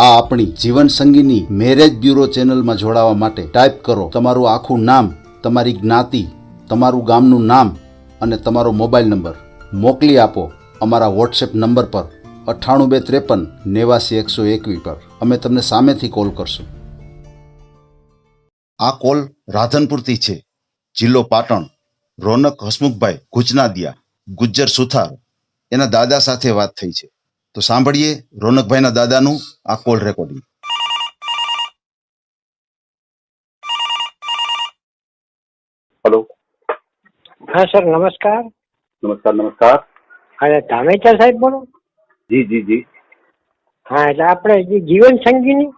આ આપણી જીવન સંગીની મેરેજ બ્યુરો ચેનલમાં જોડાવા માટે ટાઈપ કરો તમારું આખું નામ, તમારી જ્ઞાતિ, તમારું ગામનું નામ અને તમારો મોબાઈલ નંબર. મોકલી આપો અમારા વોટ્સએપ નંબર પર અઠ્ઠાણું બે ત્રેપન નેવાસી એકસો એકવીસ પર. અમે તમને સામેથી કોલ કરશું. આ કોલ રાધનપુરથી છે. જિલ્લો પાટણ. રોનક હસમુખભાઈ ગુજનાદિયા, ગુજ્જર સુથાર. એના દાદા સાથે વાત થઈ છે. તો સાંભળીએ રોનકભાઈના દાદાનું આ કોલ રેકોર્ડિંગ હેલો હા સર નમસ્કાર. નમસ્કાર નમસ્કાર. હા ધામેચર સાહેબ બોલો. જી જી જી. હા એટલે આપણે જે જીવન સંગીની?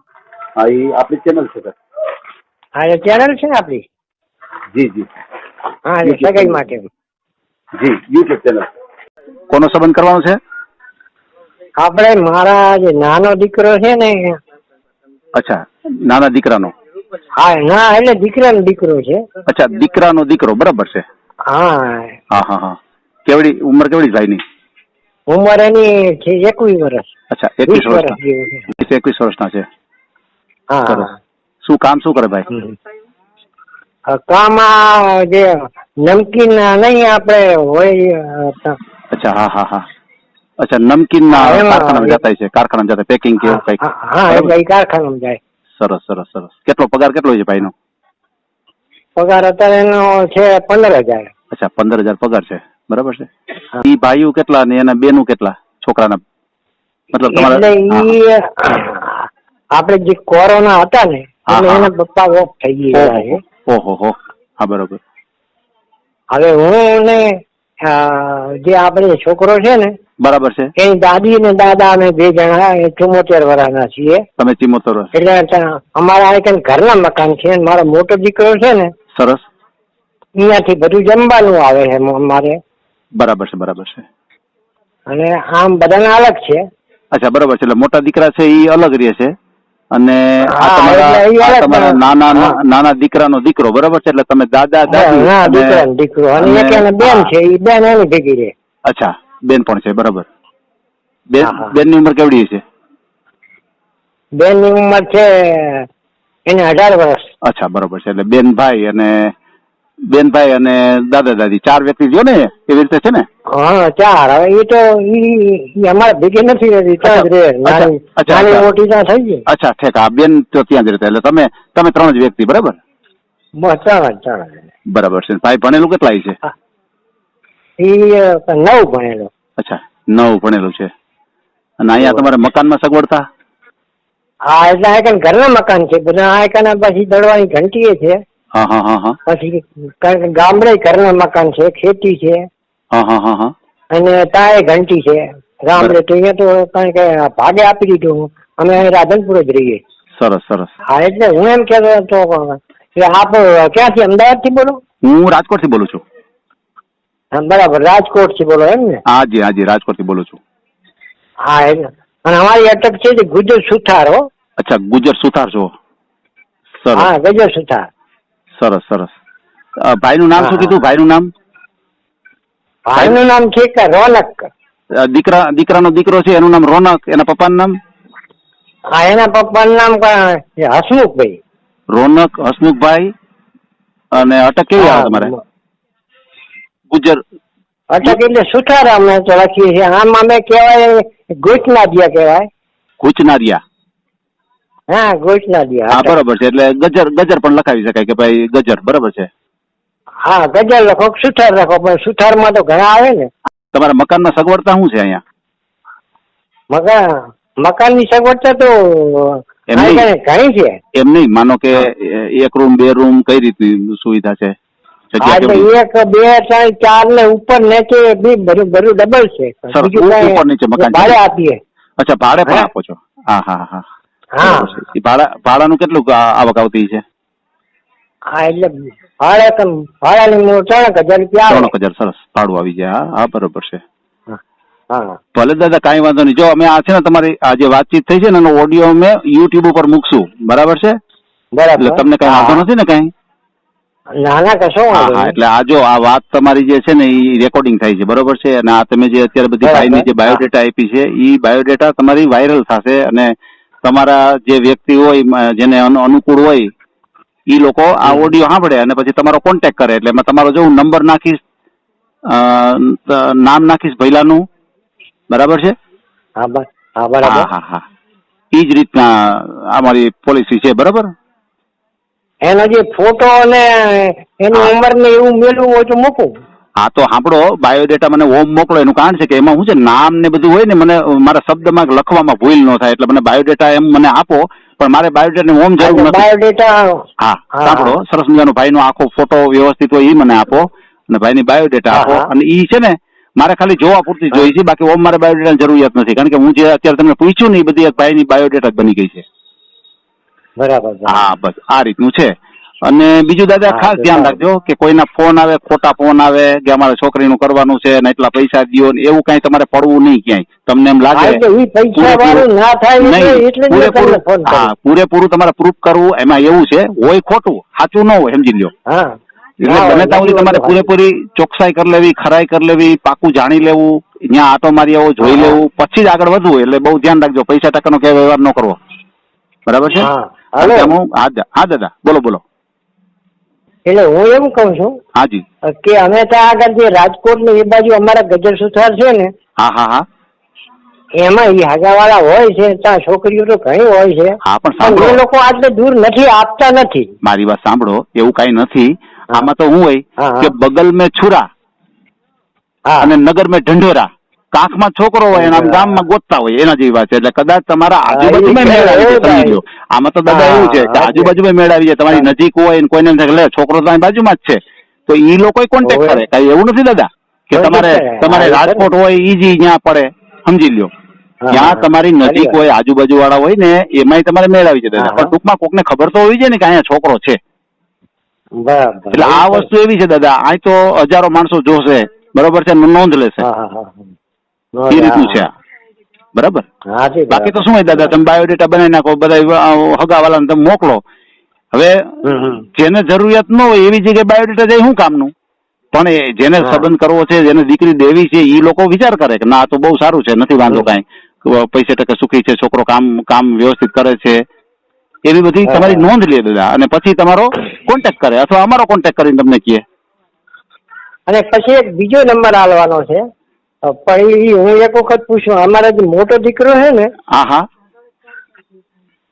હા એ આપણી ચેનલ છે સર હા એ ચેનલ છે ને આપણી? જી જી. હા એટલે સગાઈ માટે. જી યુટ્યુબ ચેનલ કોનો સંબંધ કરવાનો છે? આપણે મારા જે નાનો દીકરો છે ને અચ્છા નાના દીકરાનો? હા ના એટલે દીકરાનો દીકરો છે. અચ્છા દીકરાનો દીકરો બરાબર છે. હા. હા હા હા. કેવડી ઉંમર કેવડી ભાઈની? ઉંમર એની છે એકવીસ વર્ષ. અચ્છા એકવીસ વર્ષ વીસ એકવીસ વર્ષના છે. હા. શું કામ શું કરે ભાઈ? કામ જે નમકીન નહીં આપણે હોય અચ્છા હા હા હા. અચ્છા નમકીન ના હા, જતા છે કારખાના જતા પેકિંગ કે એવું કંઈક? હા હા, એટલે કારખાનામાં જાય. સરસ સરસ સરસ. કેટલો પગાર કેટલો છે ભાઈનો? પગાર અત્યારે એનો છે પંદર હજાર. અચ્છા પંદર હજાર પગાર છે. બરાબર છે? હા. ઈ ભાઈઓ કેટલા ને એના બેનું કેટલા? છોકરાના? મતલબ એટલે તમારા ઈ આપણે જે કોરોના હતા ને હા, એટલે હા. એના પપ્પા ઓફ થઈ ગયા છે. ઓહો હો હા બરોબર. હવે હું ને જે આપણે છોકરો છે ને બરાબર છે. એની દાદી ને દાદા અમે બે જણા ચુમ્મોતેર વર્ષના છીએ. તમે ચિમોતર વર્ષ. એટલે અમારા આ કઈ ઘરના મકાન છે મારો મોટો દીકરો છે ને સરસ. અહીંયાથી બધું જમવાનું આવે છે અમારે બરાબર છે બરાબર છે. અને આમ બધાના અલગ છે. અચ્છા બરાબર છે. એટલે મોટા દીકરા છે એ અલગ રહે છે? અને આ તમારા નાના નાના દીકરાનો દીકરો બરાબર છે? એટલે તમે દાદા દાદી ના દીકરા. ને અને બેન છે એ બેન એની ભેગી રહે. અચ્છા બેન પણ છે બરાબર. બેન. બેનની ઉંમર કેવડી છે બેનની ઉંમર છે એને અઢાર વર્ષ. અચ્છા બરોબર છે. એટલે બેન ભાઈ અને બેન ભાઈ અને દાદા દાદી ચાર વ્યક્તિ જો ને એવી રીતે છે ને? હા ચાર. હવે એ તો ઈ ભેગી નથી રહેતી ત્યાં જ રહે. નાની. મોટી ત્યાં થઈ ગઈ. અચ્છા ઠીક. આ બેન તો ત્યાં જ રહેતા. એટલે તમે તમે ત્રણ જ વ્યક્તિ બરાબર? ત્રણ જ ત્રણ બરાબર છે. ભાઈ ભણેલું કેટલા છે? અ, નવ ભણેલો. અચ્છા નવ ભણેલું છે. અને અહીંયા તમારે મકાનમાં સગવડતા? હા એટલે આ ઘરના મકાન છે. બધા આ પછી દળવાની ઘંટી છે. પછી ગામડે ઘરના મકાન છે ખેતી છે. હા હા હા હા. અને તાએ ઘંટી છે. ગામડે તો અહીંયા તો કારણ કે ભાગે આપી દીધું અમે રાધનપુર જ રહીએ. સરસ સરસ. હા એટલે હું એમ કહેતો હતો કે આપ ક્યાંથી અમદાવાદથી બોલો? હું રાજકોટથી બોલું છું. બરાબર રાજકોટથી બોલો એમ ને? હાજી હાજી રાજકોટથી બોલું છું. હા એટલે અને અમારી અટક છે ગુજર સુથાર હો. અચ્છા ગુજર સુથાર છો. સરસ. હા ગુજર સુથાર. સરસ સરસ. ભાઈનું નામ શું કીધું? ભાઈનું નામ? ભાઈનું નામ છે કે રોનક દીકરા દીકરાનો દીકરો છે એનું નામ રોનક. એના પપ્પાનું નામ? હા એના પપ્પાનું નામ હસમુખભાઈ. રોનક હસમુખભાઈ. અને અટક કેવી આવે તમારે? ગુજર. અટક એટલે સુથાર અમે લખીએ છીએ. આમ અમે કહેવાય ગુચનારિયા દિયા કહેવાય. ગુચનારિયા હા ગોચના દિયા હા. બરોબર છે. એટલે ગજર ગજર પણ લખાવી શકાય કે ભાઈ ગજર બરોબર છે? હા ગજર લખો સુથાર લખો પણ સુથારમાં તો ઘણા આવે ને. તમારા મકાનમાં સગવડતા શું છે અહીંયા? મકાન મકાનની સગવડતા તો એમ નહીં. ઘણી છે. એમ નહીં. માનો કે એક રૂમ બે રૂમ કઈ રીતની સુવિધા છે? એક બે ત્રણ ચાર ને ઉપર નીચે બી બધું બધું ડબલ છે. ઉપર નીચે મકાન ભાડે આપીએ. અચ્છા ભાડે પણ આપો છો? હા હા હા. હા. ભાડા ભાડાનું કેટલું આવક આવતી છે? હા એટલે ભાડે ભાડાની ત્રણેક હજાર રૂપિયા આવે. હજાર સરસ. ભાડું આવી જાય હા. હા બરોબર છે. ભલે દાદા કાંઈ વાંધો નહીં. જો અમે આ છે ને તમારી આ જે વાતચીત થઈ છે ને એનો ઓડિયો અમે યુટ્યુબ ઉપર મૂકશું. બરાબર છે? બરાબર. એટલે તમને કઈ વાંધો નથી ને કઈ? ના ના કશો હા એટલે આ જો આ વાત તમારી જે છે ને એ રેકોર્ડિંગ થાય છે. બરોબર છે? અને આ તમે જે અત્યારે બધી. ભાઈની જે બાયોડેટા આપી છે એ બાયોડેટા તમારી વાયરલ થશે અને તમારા જે વ્યક્તિ હોય જેને અનુકૂળ હોય એ લોકો આ ઓડિયો સાંભળે અને પછી તમારો કોન્ટેક્ટ કરે. એટલે એમાં તમારો જો હું નંબર નાખીશ નામ નાખીશ ભૈલાનું બરાબર છે? હા હા હા બરાબર. હા હા એ જ રીતના અમારી પોલિસી છે બરાબર? એનો જે ફોટો અને એની. ઉંમર ને એવું મેળવું હોય તો મૂકું. હા તો સાંભળો બાયોડેટા મને ઓમ મોકલો એનું કારણ છે કે એમાં શું છે નામ ને બધું હોય ને મને મારા શબ્દમાં લખવામાં ભૂલ ન થાય એટલે મને બાયોડેટા એમ મને આપો પણ મારે બાયોડેટા ને જરૂર નથી બાયોડેટા હા. સાંભળો સરસ મજાનો ભાઈનો આખો ફોટો વ્યવસ્થિત હોય એ મને આપો અને ભાઈની બાયોડેટા આપો. અને ઈ છે ને મારે ખાલી જોવા પૂરતી જોઈ છે બાકી ઓમ મારે બાયોડેટાની જરૂરિયાત નથી કારણ કે હું જે અત્યારે તમને પૂછ્યું ને એ બધી એક ભાઈની બાયોડેટા જ બની ગઈ છે બરાબર. હા બસ આ રીતનું છે અને બીજું દાદા ખાસ ધ્યાન રાખજો કે કોઈના ફોન આવે ખોટા ફોન આવે કે અમારે છોકરીનું કરવાનું છે ને એટલા પૈસા દો ને એવું કઈ તમારે પડવું નહીં ક્યાંય. તમને એમ લાગે હા પૂરેપૂરું તમારે પ્રૂફ કરવું એમાં એવું છે હોય ખોટું સાચું ન હોય સમજી લ્યો. એટલે બને ત્યાં સુધી તમારે પૂરેપૂરી ચોકસાઈ કરી લેવી ખરાઈ કરી લેવી પાકું જાણી લેવું ત્યાં આટો મારી આવો જોઈ લેવું પછી જ આગળ વધવું એટલે બહુ ધ્યાન રાખજો પૈસા ટકાનો ક્યાંય વ્યવહાર ન કરવો. બરાબર છે? હા દાદા બોલો બોલો. એટલે હું એમ કહું છું હાજી કે અમે ત્યાં આગળ જે રાજકોટ ને એ બાજુ અમારા ગજર સુથાર છે ને હા હા હા. એમાં ઈ હાગાવાળા હોય છે ત્યાં છોકરીઓ તો ઘણી હોય છે. હા પણ એ લોકો આટલે દૂર નથી આપતા નથી. મારી વાત સાંભળો એવું કઈ નથી. આમાં તો હું હોય. કે બગલ મેં છુરા હા. અને નગર મેં ઢંઢેરા. કાંખમાં છોકરો હોય અને આમ ગામમાં ગોતતા હોય એના જેવી વાત છે. એટલે કદાચ તમારા આજુબાજુમાં મેળ આવી જાય સમજી લો આમાં તો દાદા એવું છે કે આજુબાજુમાં મેળ આવી જાય તમારી નજીક હોય કોઈને એમ થાય લે છોકરો તો બાજુમાં જ છે. તો એ લોકો કોન્ટેક્ટ કરે. કઈ એવું નથી દાદા? કે તમારે તમારે રાજકોટ હોય ઈ જ ત્યાં પડે. સમજી લ્યો. ત્યાં તમારી નજીક હોય આજુબાજુ વાળા હોય ને એમાંય તમારે મેળ આવી જાય પણ. ટૂંકમાં કોકને ખબર તો હોવી જોઈએ ને કે અહીંયા છોકરો છે. એટલે આ વસ્તુ એવી છે દાદા. અહીં તો હજારો માણસો જોશે. બરોબર છે? નોંધ લેશે. એ રીતનું છે. બરાબર? બાકી તો શું હોય દાદા તમે બાયોડેટા બનાવી નાખો બધા હગાવાલાને તમે મોકલો. હવે. જેને જરૂરિયાત ન હોય એવી જગ્યાએ બાયોડેટા જાય શું કામનું? પણ જેને. સંબંધ કરવો છે જેને દીકરી દેવી છે એ લોકો વિચાર કરે કે ના તો બહુ સારું છે નથી વાંધો. કાંઈ. પૈસે ટકે સુખી છે છોકરો કામ કામ વ્યવસ્થિત કરે છે. એવી બધી તમારી નોંધ લે દાદા. અને પછી તમારો કોન્ટેક્ટ કરે અથવા અમારો કોન્ટેક્ટ કરીને તમને કહે. અને પછી એક બીજો નંબર આલવાનો છે. પણ હું એક વખત પૂછું અમારા જે મોટો દીકરો છે ને હા હા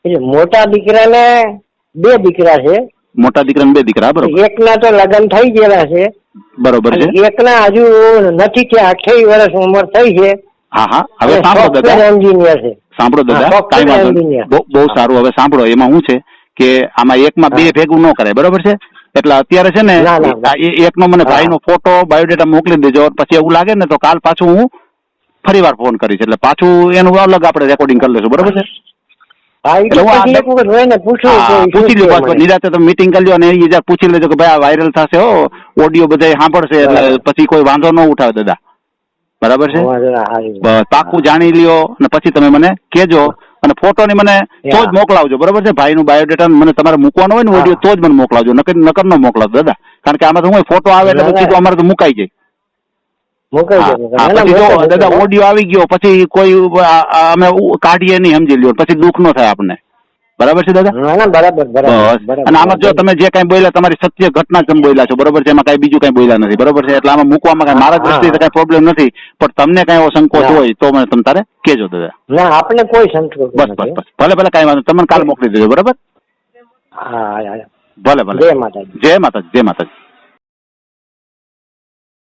એટલે મોટા દીકરાને બે દીકરા છે. મોટા દીકરા બે દીકરા બરોબર. એકના તો લગ્ન થઈ ગયેલા છે. બરોબર છે. એકના હજુ નથી થયા અઠ્યાવીસ વર્ષ ઉંમર થઈ છે. હા હા હવે સાંભળો દાદા. એન્જિનિયર છે. સાંભળો દાદા. કાંઈ વાંધો બહુ સારું. હવે સાંભળો એમાં શું છે કે આમાં એકમાં બે ભેગું ન કરાય બરોબર છે? એટલે અત્યારે છે ને એકનો મને. ભાઈનો ફોટો બાયોડેટા મોકલી દેજો. પછી એવું લાગે ને તો કાલ પાછું હું ફરી વાર ફોન કરીશ. એટલે પાછું એનું અલગ આપણે રેકોર્ડિંગ કરી લઈશું બરોબર છે? પછી લો નિરાતે તમે મીટિંગ કરી લો અને એ જરા પૂછી લેજો કે ભાઈ આ વાયરલ થશે હો ઓડિયો બધા સાંભળશે એટલે પછી કોઈ વાંધો ન ઉઠાવે દાદા. બરાબર છે? પાકું જાણી લ્યો અને પછી તમે મને કહેજો. અને ફોટોની મને તો જ મોકલાવજો બરોબર છે? ભાઈનું બાયોડેટા મને તમારે મૂકવાનો હોય ને. ઓડિયો તો જ મને મોકલાવજો નકર નકર ન મોકલાવજો દાદા. કારણ કે આમાં તો હું ફોટો આવે એટલે પછી તો અમારે તો મુકાઈ જાય. પછી જો દાદા ઓડિયો આવી ગયો પછી કોઈ અમે કાઢીએ નહીં સમજી લ્યો પછી દુઃખ ન થાય આપણને. બરાબર છે દાદા? બરાબર બરાબર અને આમાં જો તમે જે કઈ બોલ્યા તમારી સત્ય ઘટના તમે બોલ્યા છો? બરોબર છે? એમાં કઈ બીજું કઈ બોલ્યા નથી. બરોબર છે? એટલે આમાં મૂકવામાં કઈ મારા દ્રષ્ટિએ કઈ પ્રોબ્લેમ નથી. પણ તમને કઈ એવો સંકોચ હોય તો મને તમે તારે કહેજો દાદા. ના આપણે કોઈ સંકોચ બસ બસ બસ. ભલે ભલે કઈ વાંધો. તમને કાલ મોકલી દેજો બરાબર? હા. ભલે ભલે. જય માતાજી. જય માતાજી જય માતાજી.